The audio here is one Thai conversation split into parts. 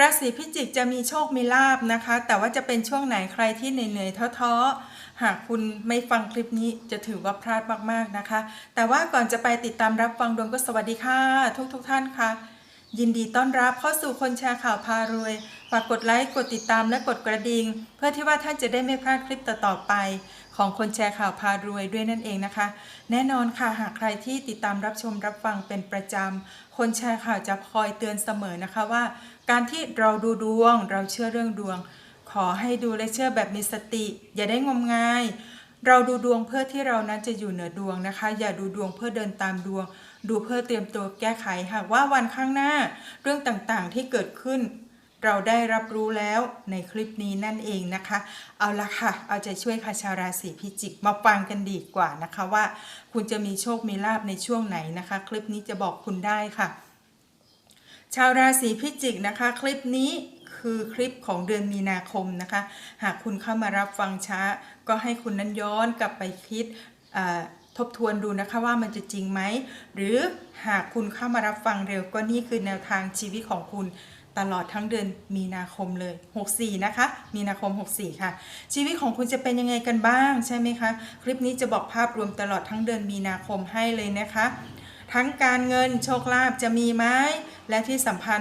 ราศีพิจิกจะมีโชคมีลาบนะคะ แต่ว่าจะเป็นช่วงไหนใครที่เหนื่อยๆท้อๆ หากคุณไม่ฟังคลิปนี้จะถือว่าพลาดมากๆนะคะ แต่ว่าก่อนจะไปติดตามรับฟังดวงก็สวัสดีค่ะ ทุกๆทท่านค่ะ ยินดีต้อนรับเข้าสู่คนแชร์ข่าวพารวย ฝากกดไลค์ กดติดตามและกดกระดิ่ง เพื่อที่ว่าท่านจะได้ไม่พลาดคลิปต่อๆไป ของคนแชร์ข่าวพารวยด้วยนั่นเองนะคะ แน่นอนค่ะหากใครที่ติดตามรับชมรับฟังเป็นประจำ คนแชร์ข่าวจะคอยเตือนเสมอนะคะว่า การที่เราดูดวง เราเชื่อเรื่องดวง ขอให้ดูและเชื่อแบบมีสติ อย่าได้งมงาย เราดูดวงเพื่อที่เรานั้นจะอยู่เหนือดวงนะคะ อย่าดูดวงเพื่อเดินตามดวง ดูเพื่อเตรียมตัวแก้ไขหากว่าวันข้างหน้า เรื่องต่างๆที่เกิดขึ้น เราได้รับรู้แล้วในคลิปนี้นั่นเองนะคะ เอาละค่ะ เอาใจช่วยค่ะชาวราศีพิจิกมาฟังกันดีกว่านะคะว่า คุณจะมีโชคมีลาบในช่วงไหนนะคะ คลิปนี้จะบอกคุณได้ค่ะ ชาวราศีพิจิกนะคะ คลิปนี้คือคลิปของเดือนมีนาคมนะคะ หากคุณเข้ามารับฟังช้า ก็ให้คุณนั้นย้อนกลับไปคิดอ่า ทบทวนดูนะคะว่ามันจะจริงไหม หรือหากคุณเข้ามารับฟังเร็วก็นี่คือแนวทางชีวิตของคุณตลอดทั้งเดือนมีนาคมเลย 64 นะคะ มีนาคม 64 ค่ะ ชีวิตของคุณจะเป็นยังไงกันบ้างใช่ไหมคะ คลิปนี้จะบอกภาพรวมตลอดทั้งเดือนมีนาคมให้เลยนะคะ ทั้งการเงินโชคลาภจะมีไหมและที่สำคัญ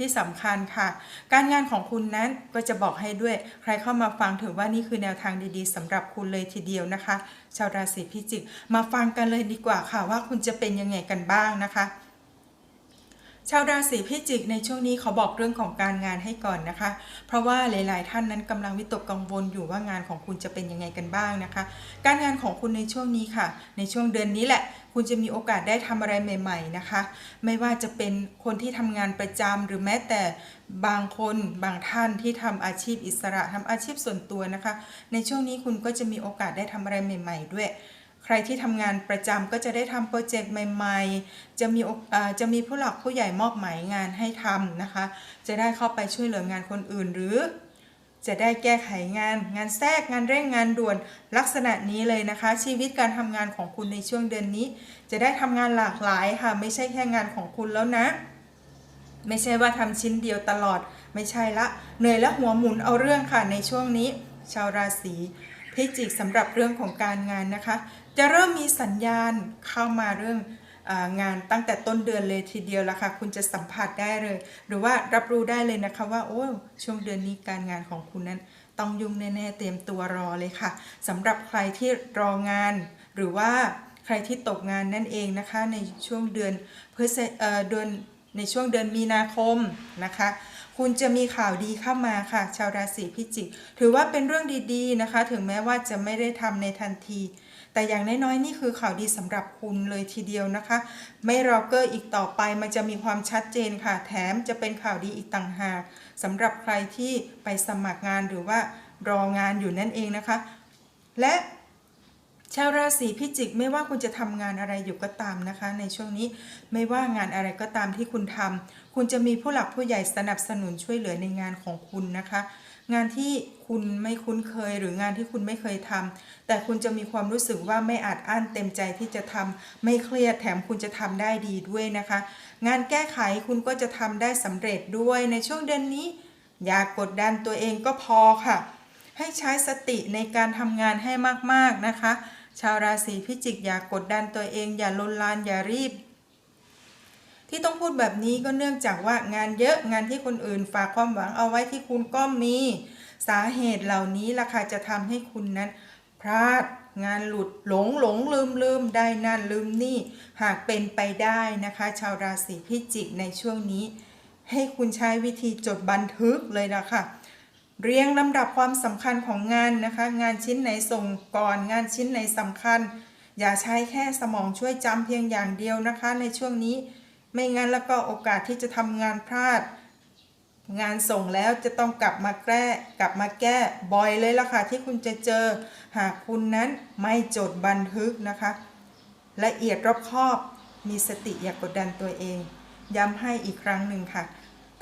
ที่สำคัญค่ะ การงานของคุณนั้นก็จะบอกให้ด้วย ใครเข้ามาฟังถือว่านี่คือแนวทางดีๆสำหรับคุณเลยทีเดียวนะคะ ชาวราศีพิจิก มาฟังกันเลยดีกว่าค่ะว่าคุณจะเป็นยังไงกันบ้างนะคะ ชาวราศีพิจิกในช่วงนี้ขอบอกเรื่องของการงานให้ก่อนนะคะ เพราะว่าหลาย ๆ ท่านนั้นกำลังวิตกกังวลอยู่ว่างานของคุณจะเป็นยังไงกันบ้างนะคะ การงานของคุณในช่วงนี้ค่ะ ในช่วงเดือนนี้แหละ คุณจะมีโอกาสได้ทำอะไรใหม่ ๆ นะคะ ไม่ว่าจะเป็นคนที่ทำงานประจำหรือแม้แต่บางคนบางท่านที่ทำอาชีพอิสระทำอาชีพส่วนตัวนะคะ ในช่วงนี้คุณก็จะมีโอกาสได้ทำอะไรใหม่ ๆ ด้วย ใครที่ทำงานประจำก็จะได้ทำโปรเจกต์ใหม่ๆ จะมีจะมีผู้หลักผู้ใหญ่มอบหมายงานให้ทำนะคะ จะได้เข้าไปช่วยเหลืองานคนอื่นหรือ จะได้แก้ไขงานงานแทรกงานเร่งงานด่วนลักษณะนี้เลยนะคะ ชีวิตการทำงานของคุณในช่วงเดือนนี้ จะได้ทำงานหลากหลายค่ะ ไม่ใช่แค่งานของคุณแล้วนะ ไม่ใช่ว่าทำชิ้นเดียวตลอด ไม่ใช่ละเหนื่อยและหัวหมุนเอาเรื่องค่ะในช่วงนี้ ชาวราศีพิจิกสำหรับเรื่องของการงานนะคะ จะเริ่มมีสัญญาณเข้ามาเรื่องงานตั้งแต่ต้นเดือนเลยทีเดียวละค่ะ คุณจะสัมผัสได้เลย หรือว่ารับรู้ได้เลยนะคะว่าโอ้ช่วงเดือนนี้การงานของคุณนั้น ต้องยุ่งแน่ๆเตรียมตัวรอเลยค่ะสำหรับใครที่รองาน หรือว่าใครที่ตกงานนั่นเองนะคะในช่วงเดือนพฤศเอ่อเดือนในช่วงเดือนมีนาคมนะคะ คุณจะมีข่าวดีเข้ามาค่ะ ชาวราศีพิจิก ถือว่าเป็นเรื่องดีๆนะคะ ถึงแม้ว่าจะไม่ได้ทำในทันที แต่อย่างน้อยๆนี่คือข่าวดีสำหรับคุณเลยทีเดียวนะคะ ไม่รอเกอร์อีกต่อไปมันจะมีความชัดเจนค่ะ แถมจะเป็นข่าวดีอีกต่างหากสำหรับใครที่ไปสมัครงานหรือว่ารองานอยู่นั่นเองนะคะ และ ชาวราศีพิจิกไม่ว่าคุณจะทำงานอะไรอยู่ก็ตามนะคะ ในช่วงนี้ไม่ว่างานอะไรก็ตามที่คุณทำคุณจะมีผู้หลักผู้ใหญ่สนับสนุนช่วยเหลือในงานของคุณนะคะ งานที่คุณไม่คุ้นเคยหรืองานที่คุณไม่เคยทำแต่คุณจะมีความรู้สึกว่าไม่อาจอั้นเต็มใจที่จะทำไม่เครียดแถมคุณจะทำได้ดีด้วยนะคะ งานแก้ไขคุณก็จะทำได้สำเร็จด้วยในช่วงเดือนนี้ อย่ากกดดันตัวเองก็พอค่ะ ให้ใช้สติในการทำงานให้มากๆนะคะ ชาวราศีพิจิกอย่ากกดดันตัวเอง อย่าลนลานอย่ารีบ ที่ต้องพูดแบบนี้ก็เนื่องจากว่างานเยอะงานที่คนอื่นฝากความหวังเอาไว้ที่คุณก็มี สาเหตุเหล่านี้ล่ะค่ะจะทำให้คุณนั้น พลาดงานหลุดหลงหลงลืมลืมได้นั่นลืมนี่ หากเป็นไปได้นะคะ ชาวราศีพิจิกในช่วงนี้ ให้คุณใช้วิธีจดบันทึกเลยนะคะ เรียงลำดับความสำคัญของงานนะคะ งานชิ้นไหนส่งก่อน งานชิ้นไหนสำคัญ อย่าใช้แค่สมองช่วยจำเพียงอย่างเดียวนะคะ ในช่วงนี้ ไม่งั้นแล้วก็โอกาสที่จะทำงานพลาด งานส่งแล้วจะต้องกลับมาแก้กลับมาแก้บ่อยเลยล่ะค่ะที่คุณจะเจอ หากคุณนั้นไม่จดบันทึกนะคะ ละเอียดรอบคอบ มีสติอย่ากกดดันตัวเอง ย้ำให้อีกครั้งหนึ่งค่ะ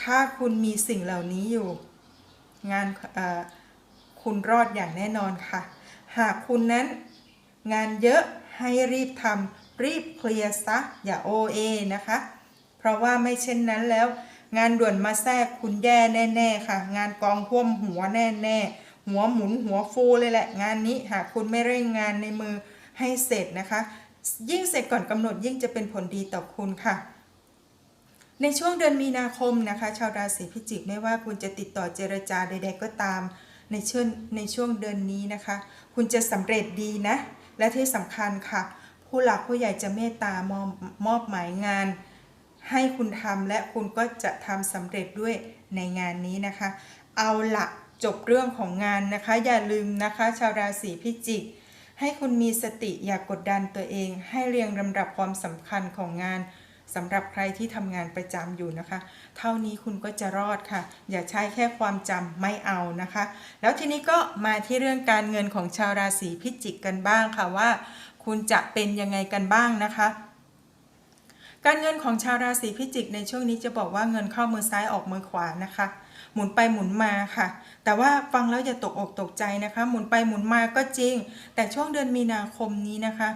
ถ้าคุณมีสิ่งเหล่านี้อยู่ งานคุณรอดอย่างแน่นอนค่ะ หากคุณนั้นงานเยอะให้รีบทำรีบเคลียร์ซะอย่าโอเอนะคะ เพราะว่าไม่เช่นนั้นแล้ว งานด่วนมาแทรกคุณแย่แน่ ๆ ค่ะ งานกองท่วมหัวแน่ๆหัวหมุนหัวฟูเลยแหละ งานนี้หากคุณไม่เร่งงานในมือให้เสร็จนะคะ ยิ่งเสร็จก่อนกำหนดยิ่งจะเป็นผลดีต่อคุณค่ะ ในช่วงเดือนมีนาคมนะคะ ชาวราศีพิจิกไม่ว่าคุณจะติดต่อเจรจาใด ๆ ก็ตาม ในช่วงในช่วงเดือนนี้นะคะ คุณจะสำเร็จดีนะ และที่สำคัญค่ะ ผู้หลักผู้ใหญ่จะเมตตามอบมอบหมายงาน ให้คุณทำและคุณก็จะทำสำเร็จด้วยในงานนี้นะคะ เอาละจบเรื่องของงานนะคะ อย่าลืมนะคะ ชาวราศีพิจิกให้คุณมีสติอย่ากกดดันตัวเอง ให้เรียงลำดับความสำคัญของงาน สำหรับใครที่ทำงานประจำอยู่นะคะ เท่านี้คุณก็จะรอดค่ะ อย่าใช้แค่ความจำไม่เอานะคะ แล้วทีนี้ก็มาที่เรื่องการเงินของชาวราศีพิจิกกันบ้างค่ะว่า คุณจะเป็นยังไงกันบ้างนะคะการเงินของชาวราศีพิจิกในช่วงนี้จะบอกว่าเงินเข้ามือซ้ายออกมือขวานะคะ หมุนไปหมุนมาค่ะ แต่ว่าฟังแล้วอย่าตกอกตกใจนะคะ หมุนไปหมุนมาก็จริง แต่ช่วงเดือนมีนาคมนี้นะคะ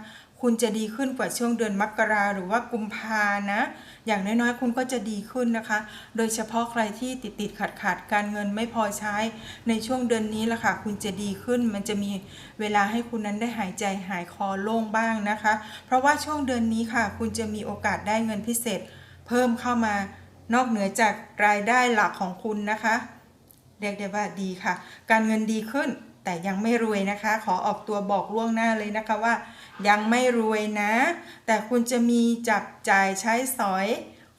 คุณจะดีขึ้นกว่าช่วงเดือนมกราหรือว่ากุมภานะ อย่างน้อยๆ คุณก็จะดีขึ้นนะคะ โดยเฉพาะใครที่ติดติดขัดขัดการเงินไม่พอใช้ ในช่วงเดือนนี้แหละค่ะ คุณจะดีขึ้น มันจะมีเวลาให้คุณนั้นได้หายใจหายคอโล่งบ้างนะคะ เพราะว่าช่วงเดือนนี้ค่ะ คุณจะมีโอกาสได้เงินพิเศษ เพิ่มเข้ามานอกเหนือจากรายได้หลักของคุณนะคะ เรียกได้ว่าดีค่ะ การเงินดีขึ้น แต่ยังไม่รวยนะคะ ขอออกตัวบอกล่วงหน้าเลยนะคะว่า ยังไม่รวยนะ แต่คุณจะมีจับจ่ายใช้สอย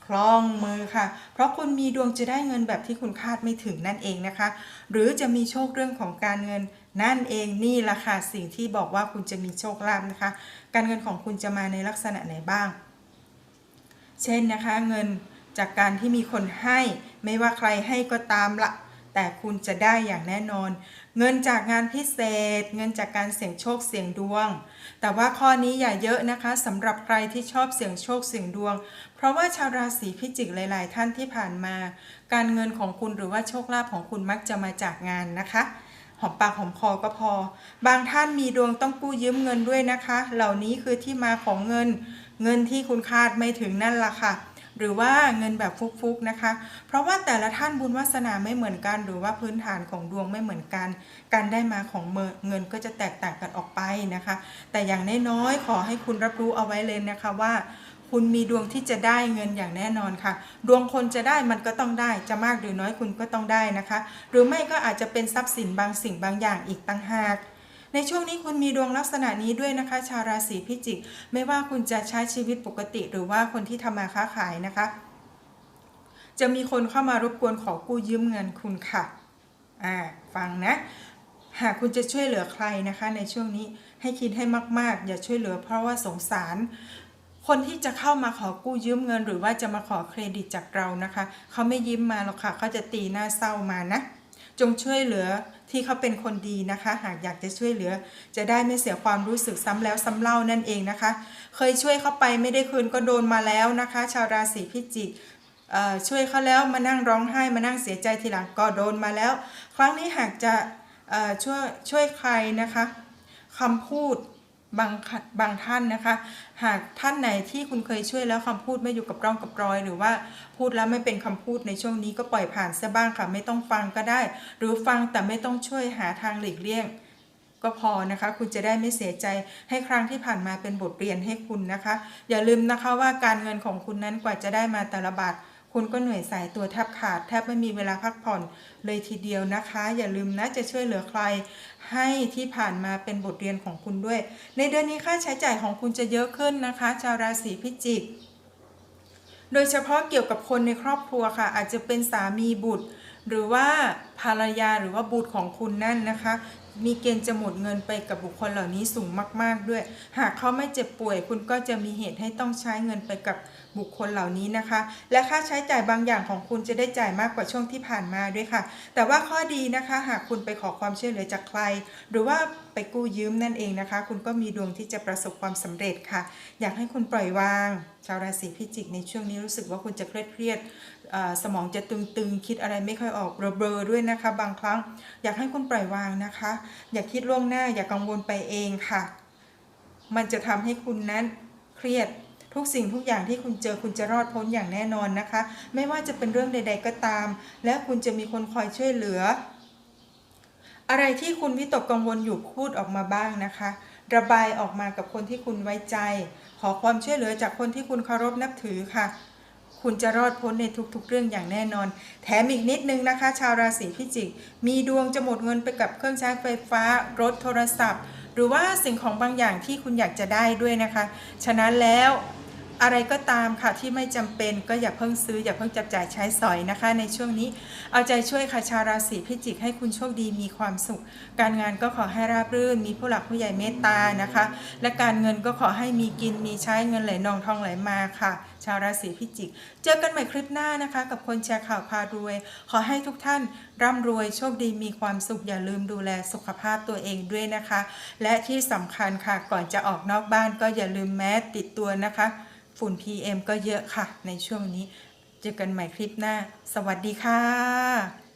คล่องมือค่ะ เพราะคุณมีดวงจะได้เงินแบบที่คุณคาดไม่ถึงนั่นเองนะคะ หรือจะมีโชคเรื่องของการเงินนั่นเองนี่ละค่ะสิ่งที่บอกว่าคุณจะมีโชคลาภนะคะ การเงินของคุณจะมาในลักษณะไหนบ้าง เช่นนะคะเงินจากการที่มีคนให้ ไม่ว่าใครให้ก็ตามละแต่คุณจะได้อย่างแน่นอน เงินจากงานพิเศษ เงินจากการเสี่ยงโชคเสี่ยงดวง แต่ว่าข้อนี้อย่าเยอะนะคะสำหรับใครที่ชอบเสี่ยงโชคเสี่ยงดวง เพราะว่าชาวราศีพิจิกหลาย ๆ ท่านที่ผ่านมา การเงินของคุณหรือว่าโชคลาภของคุณมักจะมาจากงานนะคะหอมปากหอมคอก็พอ บางท่านมีดวงต้องกู้ยืมเงินด้วยนะคะ เหล่านี้คือที่มาของเงิน เงินที่คุณคาดไม่ถึงนั่นล่ะค่ะ หรือว่าเงินแบบฟุกๆนะคะ เพราะว่าแต่ละท่านบุญวาสนาไม่เหมือนกัน หรือว่าพื้นฐานของดวงไม่เหมือนกัน การได้มาของเงินก็จะแตกต่างกันออกไปนะคะ แต่อย่างน้อยๆขอให้คุณรับรู้เอาไว้เลยนะคะว่าคุณมีดวงที่จะได้เงินอย่างแน่นอนค่ะ ดวงคนจะได้มันก็ต้องได้ จะมากหรือน้อยคุณก็ต้องได้นะคะ หรือไม่ก็อาจจะเป็นทรัพย์สินบางสิ่งบางอย่างอีกต่างหาก ในช่วงนี้คุณมีดวงลักษณะนี้ด้วยนะคะ ชาวราศีพิจิก ไม่ว่าคุณจะใช้ชีวิตปกติ หรือว่าคนที่ทำมาค้าขายนะคะ จะมีคนเข้ามารบกวนขอกู้ยืมเงินคุณค่ะอ่าฟังนะหากคุณจะช่วยเหลือใครนะคะ ในช่วงนี้ให้คิดให้มาก ๆ อย่าช่วยเหลือเพราะว่าสงสาร คนที่จะเข้ามาขอกู้ยืมเงิน หรือว่าจะมาขอเครดิตจากเรานะคะ เขาไม่ยิ้มมาหรอกค่ะ เขาจะตีหน้าเศร้ามานะ จงช่วยเหลือที่เขาเป็นคนดีนะคะ หากอยากจะช่วยเหลือ จะได้ไม่เสียความรู้สึกซ้ำแล้วซ้ำเล่านั่นเองนะคะ เคยช่วยเขาไปไม่ได้คืนก็โดนมาแล้วนะคะ ชาวราศีพิจิกช่วยเขาแล้วมานั่งร้องไห้มานั่งเสียใจทีหลังก็โดนมาแล้ว ครั้งนี้หากจะช่วยช่วยใครนะคะคำพูด บางบางท่านนะคะ หากท่านไหนที่คุณเคยช่วยแล้วคำพูดไม่อยู่กับร่องกับรอย หรือว่าพูดแล้วไม่เป็นคำพูดในช่วงนี้ก็ปล่อยผ่านซะบ้างค่ะ ไม่ต้องฟังก็ได้ หรือฟังแต่ไม่ต้องช่วยหาทางหลีกเลี่ยง ก็พอนะคะ คุณจะได้ไม่เสียใจให้ครั้งที่ผ่านมาเป็นบทเรียนให้คุณนะคะ อย่าลืมนะคะว่าการเงินของคุณนั้นกว่าจะได้มาแต่ละบาท คุณก็เหนื่อยสายตัวแทบขาดแทบไม่มีเวลาพักผ่อนเลยทีเดียวนะคะ อย่าลืมนะจะช่วยเหลือใคร ให้ที่ผ่านมาเป็นบทเรียนของคุณด้วย ในเดือนนี้ค่าใช้จ่ายของคุณจะเยอะขึ้นนะคะ ชาวราศีพิจิก โดยเฉพาะเกี่ยวกับคนในครอบครัวค่ะ อาจจะเป็นสามีบุตร หรือว่า ภรรยาหรือว่าบุตรของคุณนั่นนะคะ มีเกณฑ์จะหมดเงินไปกับบุคคลเหล่านี้สูงมาก ๆด้วย หากเขาไม่เจ็บป่วย คุณก็จะมีเหตุให้ต้องใช้เงินไปกับบุคคลเหล่านี้นะคะ และค่าใช้จ่ายบางอย่างของคุณจะได้จ่ายมากกว่าช่วงที่ผ่านมาด้วยค่ะ แต่ว่าข้อดีนะคะ หากคุณไปขอความช่วยเหลือจากใคร หรือว่าไปกู้ยืมนั่นเองนะคะ คุณก็มีดวงที่จะประสบความสำเร็จค่ะ อยากให้คุณปล่อยวาง ชาวราศีพิจิกในช่วงนี้รู้สึกว่าคุณจะเครียดเครียดสมองจะตึงๆ คิดอะไรไม่ค่อยออกเบลอด้วยนะคะ บางครั้งอยากให้คุณปล่อยวางนะคะ อย่าคิดล่วงหน้าอย่ากังวลไปเองค่ะ มันจะทำให้คุณนั้นเครียดทุกสิ่งทุกอย่างที่คุณเจอคุณจะรอดพ้นอย่างแน่นอนนะคะ ไม่ว่าจะเป็นเรื่องใด ๆ ก็ตาม และคุณจะมีคนคอยช่วยเหลือ อะไรที่คุณวิตกกังวลอยู่พูดออกมาบ้างนะคะ ระบายออกมากับคนที่คุณไว้ใจ ขอความช่วยเหลือจากคนที่คุณเคารพนับถือค่ะ คุณจะรอดพ้นในทุก ๆ เรื่องอย่างแน่นอน แถมอีกนิดนึงนะคะ ชาวราศีพิจิก มีดวงจะหมดเงินไปกับเครื่องใช้ไฟฟ้า รถโทรศัพท์ หรือว่าสิ่งของบางอย่างที่คุณอยากจะได้ด้วยนะคะ ฉะนั้นแล้ว อะไรก็ตามค่ะที่ไม่จำเป็นก็อย่าเพิ่งซื้ออย่าเพิ่งจับจ่ายใช้สอยนะคะ ในช่วงนี้เอาใจช่วยค่ะชาวราศีพิจิกให้คุณโชคดีมีความสุข การงานก็ขอให้ราบรื่น มีผู้หลักผู้ใหญ่เมตตานะคะ และการเงินก็ขอให้มีกินมีใช้เงินไหลนองทองไหลมาค่ะ ชาวราศีพิจิก เจอกันใหม่คลิปหน้านะคะ กับคนแชร์ข่าวพารวย ขอให้ทุกท่านร่ำรวยโชคดีมีความสุขอย่าลืมดูแลสุขภาพตัวเองด้วยนะคะ และที่สำคัญค่ะก่อนจะออกนอกบ้านก็อย่าลืมแมสติดตัวนะคะ ฝุ่น PM ก็เยอะค่ะ ในช่วงนี้ เจอกันใหม่คลิปหน้า สวัสดีค่ะ